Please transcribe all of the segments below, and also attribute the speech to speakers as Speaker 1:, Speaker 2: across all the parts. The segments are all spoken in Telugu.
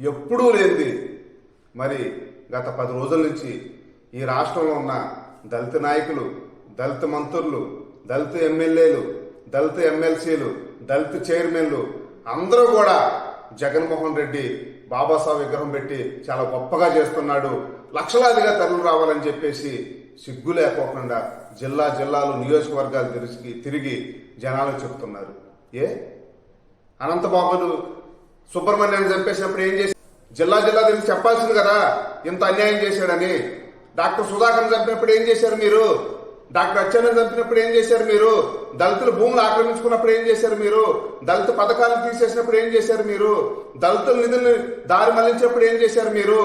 Speaker 1: ఎప్పుడూ లేనిది. మరి గత పది రోజుల నుంచి ఈ రాష్ట్రంలో ఉన్న దళిత నాయకులు దళిత మంత్రులు దళిత ఎమ్మెల్యేలు దళిత ఎమ్మెల్సీలు దళిత చైర్మన్లు అందరూ కూడా జగన్మోహన్ రెడ్డి బాబాసాహెబ్ విగ్రహం పెట్టి చాలా గొప్పగా చేస్తున్నాడు. లక్షలాదిగా తరలి రావాలని చెప్పేసి సిగ్గు లేకోకుండా జిల్లా జిల్లాలు నియోజకవర్గాలు తిరిగి తిరిగి జనాలు చెప్తున్నారు. ఏ? అనంతబాబును సుబ్రహ్మణ్యం చంపేసినప్పుడు ఏం చేసి జిల్లా జిల్లా తెలిసి చెప్పాల్సింది కదా ఇంత అన్యాయం చేశాడని. డాక్టర్ సుధాకర్ చంపినప్పుడు ఏం చేశారు మీరు? డాక్టర్ అచ్చెన్న చంపినప్పుడు ఏం చేశారు మీరు? దళితులు భూములు ఆక్రమించుకున్నప్పుడు ఏం చేశారు మీరు? దళిత పథకాలను తీసేసినప్పుడు ఏం చేశారు మీరు? దళితుల నిధుల్ని దారి మళ్ళించినప్పుడు ఏం చేశారు మీరు?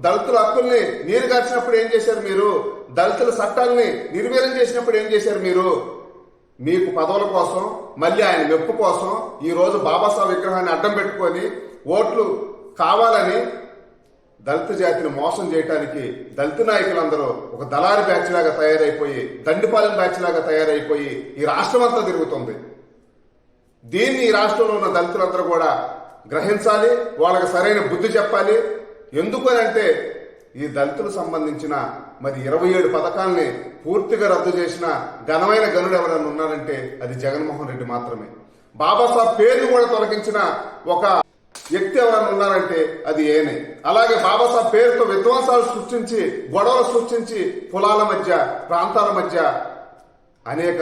Speaker 1: దళితుల హక్కుల్ని నీరు గార్చినప్పుడు ఏం చేశారు మీరు? దళితుల చట్టాలని నిర్వీర్యం చేసినప్పుడు ఏం చేశారు మీరు? మీకు పదవుల కోసం మళ్ళీ ఆయన మెప్పు కోసం ఈ రోజు బాబాసాహెబ్ విగ్రహాన్ని అడ్డం పెట్టుకొని ఓట్లు కావాలని దళిత జాతిని మోసం చేయడానికి దళిత నాయకులందరూ ఒక దళారి బ్యాచ్ లాగా తయారైపోయి దండిపాలెం బ్యాచ్ లాగా తయారైపోయి ఈ రాష్ట్రం అంతా తిరుగుతుంది. దీన్ని ఈ రాష్ట్రంలో ఉన్న దళితులందరూ కూడా గ్రహించాలి వాళ్ళకి సరైన బుద్ధి చెప్పాలి. ఎందుకనంటే ఈ దళితులకు సంబంధించిన మరి ఇరవై ఏడు పథకాల్ని పూర్తిగా రద్దు చేసిన ఘనమైన గనుడు ఎవరైనా ఉన్నారంటే అది జగన్మోహన్ రెడ్డి మాత్రమే. బాబాసాహెబ్ పేరును కూడా తొలగించిన ఒక వ్యక్తి ఎవరైనా ఉన్నారంటే అది ఏనే. అలాగే బాబాసాహెబ్ పేరుతో విధ్వంసాలు సృష్టించి గొడవలు సృష్టించి కులాల మధ్య ప్రాంతాల మధ్య అనేక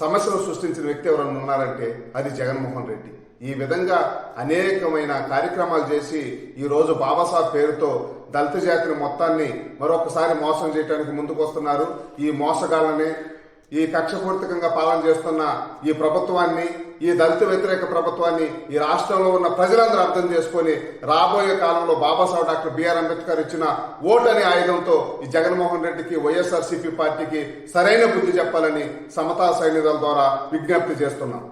Speaker 1: సమస్యలు సృష్టించిన వ్యక్తి ఎవరైనా ఉన్నారంటే అది జగన్మోహన్ రెడ్డి. ఈ విధంగా అనేకమైన కార్యక్రమాలు చేసి ఈ రోజు బాబాసాహెబ్ పేరుతో దళిత జాతిని మొత్తాన్ని మరొకసారి మోసం చేయడానికి ముందుకు వస్తున్నారు ఈ మోసగాళ్ళని ఈ కక్షపూర్తికంగా పాలన చేస్తున్న ఈ ప్రభుత్వాన్ని ఈ దళిత వ్యతిరేక ప్రభుత్వాన్ని ఈ రాష్ట్రంలో ఉన్న ప్రజలందరూ అర్థం చేసుకొని రాబోయే కాలంలో బాబాసాహెబ్ డాక్టర్ బిఆర్ అంబేద్కర్ ఇచ్చిన ఓటు అనే ఆయుధంతో ఈ జగన్మోహన్ రెడ్డికి వైఎస్ఆర్సీపీ పార్టీకి సరైన బుద్ధి చెప్పాలని సమతా సైనికుల ద్వారా విజ్ఞప్తి చేస్తున్నాం.